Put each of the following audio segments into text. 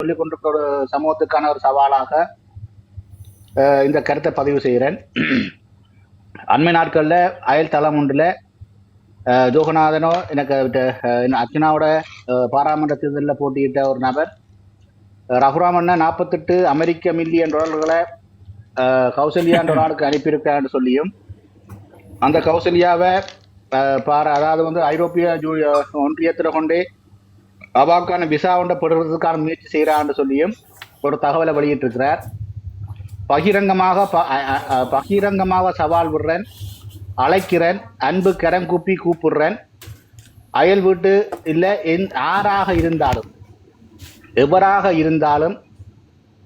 சொல்லிக் கொண்டிருக்கிற ஒரு சமூகத்துக்கான ஒரு சவாலாக இந்த கருத்தை பதிவு செய்கிறேன். அண்மை நாட்களில் அயல் தளம் ஒன்றில் ஜோகநாதனோ எனக்கு அர்ச்சனாவோட பாராளுமன்ற தேர்தலில் போட்டியிட்ட ஒரு நபர் அஹ், ரகுராமண்ண நாற்பத்தெட்டு அமெரிக்க மில்லியன் டாலர்களை கௌசல்யா என்ற ஒரு அனுப்பியிருக்கான்னு சொல்லியும் அந்த கௌசல்யாவை பார அதாவது வந்து ஐரோப்பிய ஒன்றியத்தில் கொண்டே அவாக்கான விசா ஒன்றை பெறுவதற்கான முயற்சி செய்கிறான்னு சொல்லியும் ஒரு தகவலை வெளியிட்டிருக்கிறார். பகிரங்கமாக ப- பகிரங்கமாக சவால் விடுறேன் அழைக்கிறேன் அன்பு கரம் கூப்பி கூப்பிடுறேன். அயல் வீட்டு இல்லை எந் யாராக இருந்தாலும் எவராக இருந்தாலும்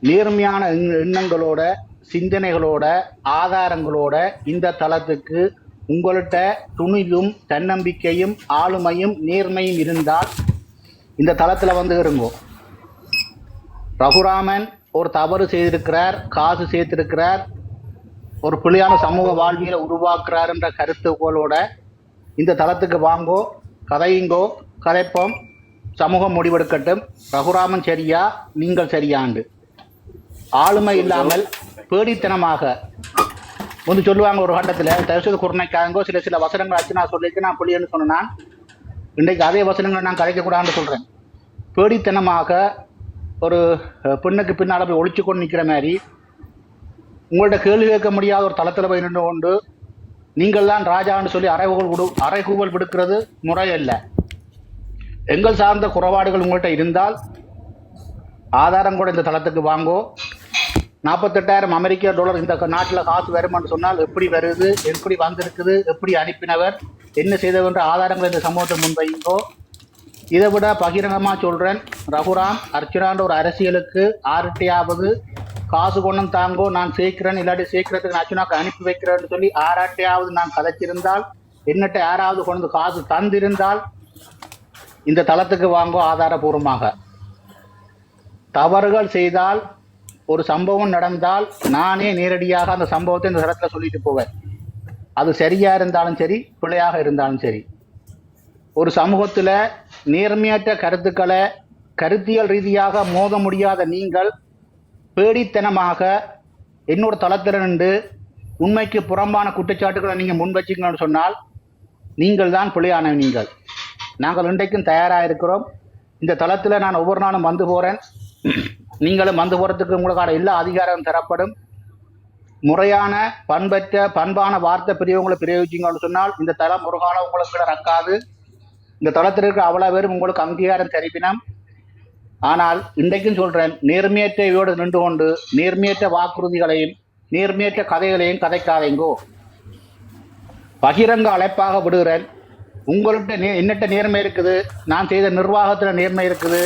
நேர்மையான எண்ணங்களோட சிந்தனைகளோட ஆதாரங்களோட இந்த தளத்துக்கு உங்கள்கிட்ட துணிவும் தன்னம்பிக்கையும் ஆளுமையும் நேர்மையும் இருந்தால் இந்த தளத்தில் வந்து இருங்கோ. ரகுராமன் ஒரு தவறு செய்திருக்கிறார் காசு சேர்த்திருக்கிறார் ஒரு பிள்ளையான சமூக வாழ்வியலை உருவாக்குறார் என்ற கருத்துக்கோளோட இந்த தளத்துக்கு வாங்கோ கதையுங்கோ கதைப்போம் சமூகம் முடிவெடுக்கட்டும். ரகுராமன் சரியா நீங்கள் சரியாண்டு. ஆளுமை இல்லாமல் பேடித்தனமாக. வந்து சொல்லுவாங்க ஒரு கட்டத்தில் தரிசு குருணைக்காகங்கோ சில சில வசனங்கள் ஆச்சு நான் சொல்லிட்டு நான் புள்ளியன்னு சொன்னேன். இன்றைக்கு அதே வசனங்களை நான் கதைக்கக்கூடாதுன்னு சொல்கிறேன் பேடித்தனமாக ஒரு பெண்ணுக்கு பின்னால் போய் ஒழிச்சு கொண்டு நிற்கிற மாதிரி உங்கள்ட்ட கேள்வி கேட்க முடியாத ஒரு தளத்தில் போய் நின்று கொண்டு நீங்கள் தான் ராஜான்னு சொல்லி அறைகூவல் விடு அறைகூவல் விடுக்கிறது முறையல்ல எங்கள் சார்ந்த குறைபாடுகள் உங்கள்கிட்ட இருந்தால் ஆதாரம் கூட இந்த தளத்துக்கு வாங்கோ. நாற்பத்தெட்டாயிரம் அமெரிக்க டாலர் இந்த நாட்டில் காசு வருமான்னு சொன்னால் எப்படி வருது எப்படி வந்திருக்குது எப்படி அனுப்பினவர் என்ன செய்தவென்ற ஆதாரங்கள் இந்த சமூகத்தை முன்வைங்கோ. இதை விட பகிரங்கமாக சொல்கிறேன் ரகுராம் அர்ச்சனான்ற ஒரு அரசியலுக்கு ஆர்டியாவது காசு கொண்டும் தாங்கோ நான் சேர்க்கிறேன் இல்லாட்டி சேர்க்கிறதுக்கு அர்ச்சனாக்கு அனுப்பி வைக்கிறேன்னு சொல்லி ஆராட்டையாவது நான் கதைச்சிருந்தால் என்னட்ட யாராவது கொண்டு காசு தந்திருந்தால் இந்த தளத்துக்கு வாங்கோ ஆதாரபூர்வமாக. தவறுகள் செய்தால் ஒரு சம்பவம் நடந்தால் நானே நேரடியாக அந்த சம்பவத்தை இந்த தளத்தில் சொல்லிட்டு போவேன். அது சரியாக இருந்தாலும் சரி பிழையாக இருந்தாலும் சரி. ஒரு சமூகத்தில் நேர்மையற்ற கருத்துக்களை கருத்தியல் ரீதியாக மோத முடியாத நீங்கள் பேடித்தனமாக என்னோட தளத்தில் நின்று உண்மைக்கு புறம்பான குற்றச்சாட்டுகளை நீங்கள் முன் வச்சிங்கன்னு சொன்னால் நீங்கள் தான் பிழையான நீங்கள். நாங்கள் இன்றைக்கும் தயாராக இருக்கிறோம். இந்த தளத்தில் நான் ஒவ்வொரு நாளும் வந்து போகிறேன் நீங்களும் வந்து போகிறதுக்கு உங்களுக்கான எல்லா அதிகாரம் தரப்படும். முறையான பண்பற்ற பண்பான வார்த்தை பெரியவங்களை பிரயோகிச்சிங்கன்னு சொன்னால் இந்த தளம் ஒரு காலம் உங்களுக்கு ரக்காது. இந்த தளத்தில் இருக்கிற அவ்வளோ பேரும் உங்களுக்கு அங்கீகாரம் தெரிவினம். ஆனால் இன்றைக்கும் சொல்கிறேன் நேர்மையற்றையோடு நின்று கொண்டு நேர்மையற்ற வாக்குறுதிகளையும் நேர்மையற்ற கதைகளையும் கதைக்காதீங்கோ. பகிரங்க அழைப்பாக விடுகிறேன். உங்கள்கிட்ட நே என்னட்ட நேர்மை இருக்குது. நான் செய்த நிர்வாகத்தில் நேர்மை இருக்குது.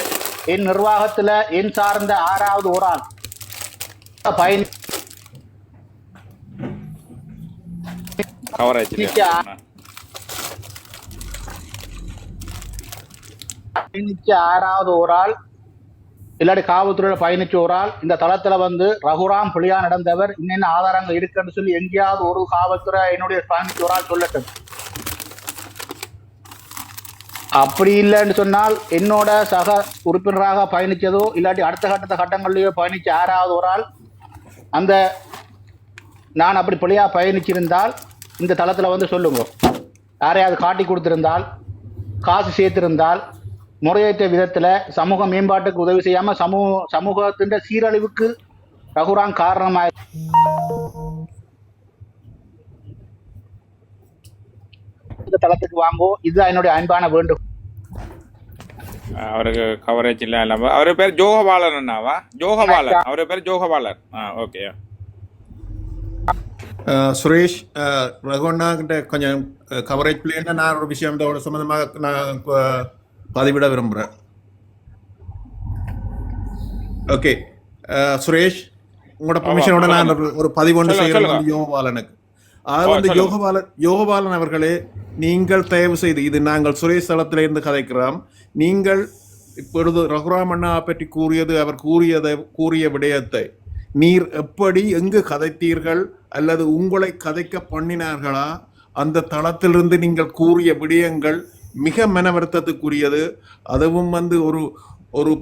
என் நிர்வாகத்தில் என் சார்ந்த ஆறாவது ஒரு ஆள் பயணி கவரேஜ் நிச்சயா. பயணிச்ச ஆறாவது ஒரு ஆள் இல்லாட்டி காவல்துறையில பயணிச்ச ஒரு ஆள் இந்த தளத்துல வந்து ரகுராம் புலியா நடந்தவர் இன்னென்ன ஆதாரங்கள் இருக்குன்னு சொல்லி எங்கேயாவது ஒரு காவல்துறை என்னுடைய பயணிச்ச ஒரு ஆள் சொல்லட்டும். அப்படி இல்லைன்னு சொன்னால் என்னோட சக உறுப்பினராக பயணிச்சதோ இல்லாட்டி அடுத்த கட்டத்த கட்டங்கள்லயோ பயணிச்ச ஆறாவது ஒரு ஆள் அந்த நான் அப்படி பிழையா பயணிச்சிருந்தால் இந்த தளத்தில் வந்து சொல்லுங்க. யாரையாவது காட்டி கொடுத்துருந்தால் காசு சேர்த்திருந்தால் முறையற்ற விதத்தில் சமூக மேம்பாட்டுக்கு உதவி செய்யாமல் சமூக சமூகத்தின் சீரழிவுக்கு ரகுரான் காரணமாக இந்த தளத்துக்கு வாங்கோ. இதுதான் என்னுடைய அன்பான வேண்டும் அவருக்கு கவரேஜ் இல்ல இல்லாம அவரு பேர் ஜோகபாலன் அண்ணாவா? ஜோகபாலன். அவரு பேர் ஜோகபாலன். ஆ ஓகே சுரேஷ் அஹ் ரகுவண்ணா கிட்ட கொஞ்சம் கவரேஜ் பிள்ளைன்னா நான் ஒரு விஷயம் சம்மந்தமாக நான் பதிவிட விரும்புகிறேன் ஓகே சுரேஷ் உங்களோட பர்மிஷனோட நான் ஒரு- பதிவொன்று செய்கிறேன் யோகபாலனுக்கு. அது ஓ, வந்து. யோகபாலன் யோகபாலன் அவர்களே நீங்கள் தயவு செய்து இது நாங்கள் சுரேஷ் தளத்திலிருந்து கதைக்கிறோம். நீங்கள் இப்பொழுது ரகுராம் அண்ணா பற்றி கூறியது அவர் கூறியதை கூறிய விடயத்தை நீர் எப்படி எங்கு கதைத்தீர்கள் அல்லது உங்களை கதைக்க பண்ணினார்களா? அந்த தளத்திலிருந்து நீங்கள் கூறிய விடயங்கள் மிக மன வருத்தத்துக்குரியது அதுவும் வந்து ஒரு ஒரு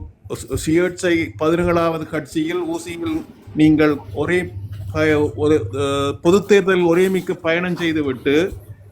சுயேட்சை பதினேழாவது கட்சியில் ஊசியில் நீங்கள் ஒரே ஒரு பொது தேர்தலில் ஒரே மிக்க பயணம் செய்துவிட்டு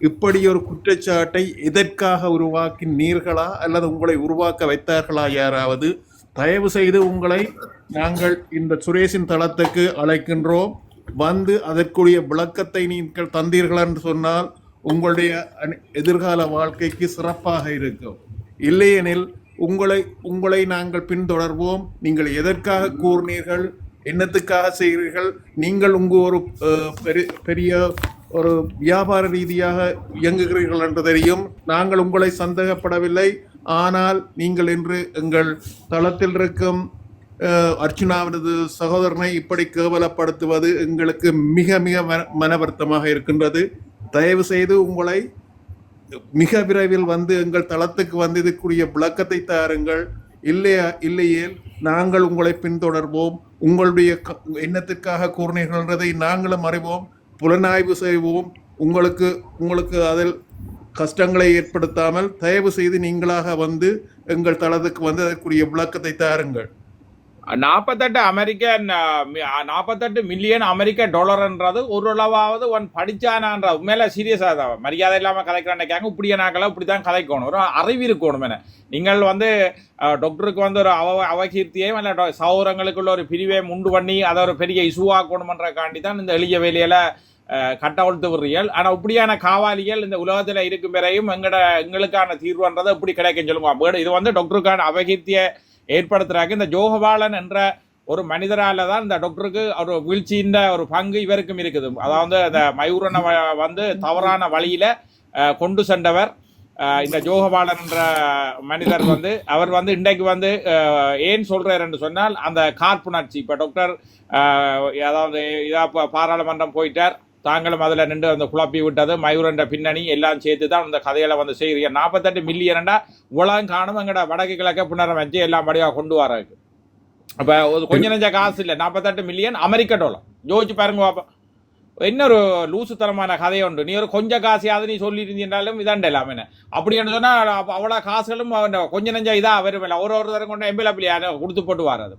இப்படி ஒரு குற்றச்சாட்டை எதற்காக உருவாக்கினீர்களா அல்லது உங்களை உருவாக்க வைத்தார்களா யாராவது? தயவு செய்து உங்களை நாங்கள் இந்த சுரேஷின் தளத்துக்கு அழைக்கின்றோம். வந்து அதற்குரிய விளக்கத்தை நீங்கள் தந்தீர்கள் என்று சொன்னால் உங்களுடைய அனி- எதிர்கால வாழ்க்கைக்கு சிறப்பாக இருக்கும். இல்லையெனில் உங்களை உங்களை நாங்கள் பின்தொடர்வோம். நீங்கள் எதற்காக கூறினீர்கள்? என்னத்துக்காக செய்கிறீர்கள்? நீங்கள் உங்கள் ஒரு பெரிய ஒரு வியாபார ரீதியாக இயங்குகிறீர்கள் என்று தெரியும். நாங்கள் உங்களை சந்தேகப்படவில்லை. ஆனால் நீங்கள் இன்று எங்கள் தளத்தில் இருக்கும் அஹ், அர்ச்சுனாவினது சகோதரனை இப்படி கேவலப்படுத்துவது எங்களுக்கு மிக மிக மன- மன வருத்தமாக இருக்கின்றது. தயவு செய்து உங்களை மிக விரைவில் வந்து எங்கள் தளத்துக்கு வந்து இதுக்குரிய விளக்கத்தை தாருங்கள். இல்லையா இல்லையேல் நாங்கள் உங்களை பின்தொடர்வோம். உங்களுடைய க- எண்ணத்திற்காக கூறினீர்கள்ன்றதை நாங்களும் அறிவோம். புலனாய்வு செய்வோம். உங்களுக்கு உங்களுக்கு அதில் கஷ்டங்களை ஏற்படுத்தாமல் தயவு செய்து நீங்களாக வந்து எங்கள் தளத்துக்கு வந்து அதற்குரிய விளக்கத்தை தாருங்கள். நாற்பத்தெட்டு அமெரிக்கன் நாற்பத்தெட்டு மில்லியன் அமெரிக்க டாலர்ன்றது ஒரு அளவாவது ஒன் படிச்சானான்ற உண்மையில சீரியஸாக தான். மரியாதை இல்லாமல் கதைக்கிறாங்க இப்படியே நாங்களாம் இப்படி தான் கதைக்கணும். ஒரு அறிவு இருக்கணும் என நீங்கள் வந்து டாக்டருக்கு வந்து ஒரு அவ அவகீர்த்தியையும் இல்லை சௌரங்களுக்குள்ள ஒரு பிரிவை உண்டு பண்ணி அதை ஒரு பெரிய இசுவாக்கணுமன்றக்காண்டி தான் இந்த எளிய வேலையில் கட்டவிழ்த்து விடுறீர்கள் ஆனால் இப்படியான காவாலிகள் இந்த உலகத்தில் இருக்கும் வரையும் எங்கட எங்களுக்கான தீர்வுன்றது எப்படி கிடைக்கும் சொல்லுவோம் இது வந்து டாக்டருக்கான அவகீர்த்தியை ஏற்படுத்துறாங்க. இந்த ஜோகபாலன் என்ற ஒரு மனிதரால தான் இந்த டாக்டருக்கு ஒரு வீழ்ச்சியின் ஒரு பங்கு இவருக்கும் இருக்குது. அதாவது அந்த மயூரனை வ- வந்து தவறான வழியில கொண்டு சென்றவர். இந்த ஜோகபாலன் என்ற மனிதர் வந்து அவர் வந்து இன்றைக்கு வந்து ஏன் சொல்றார் என்று சொன்னால் அந்த கார்ப்புணர்ச்சி. இப்போ டாக்டர் அதாவது இதா பாராளுமன்றம் போயிட்டார். தாங்களும் அதில் நின்று அந்த குழப்பி விட்டது மயூரன்ற பின்னணி எல்லாம் சேர்த்து தான் அந்த கதையில வந்து செய்கிறீங்க நாற்பத்தெட்டு மில்லியன்டா உலகம் காணும் எங்கட வடக்கு கிழக்க புனரமைச்சு எல்லாம் படியாக கொண்டு வர்றதுக்கு அப்போ ஒரு கொஞ்ச நெஞ்ச காசு இல்லை நாற்பத்தெட்டு மில்லியன் அமெரிக்க டோலம் யோசிச்சு பாருங்க பாப்பா இன்னொரு லூசுத்தனமான கதை உண்டு. நீ ஒரு கொஞ்சம் காசையாவது நீ சொல்லியிருந்தீங்கனாலும் இதாண்ட எல்லாமே அப்படின்னு என்ன சொன்னால் அவ்வளோ காசுகளும் கொஞ்சம் கொஞ்ச இதாக வருமில்ல ஒரு ஒரு கொண்டு எம்பிள் கொடுத்து போட்டு வராது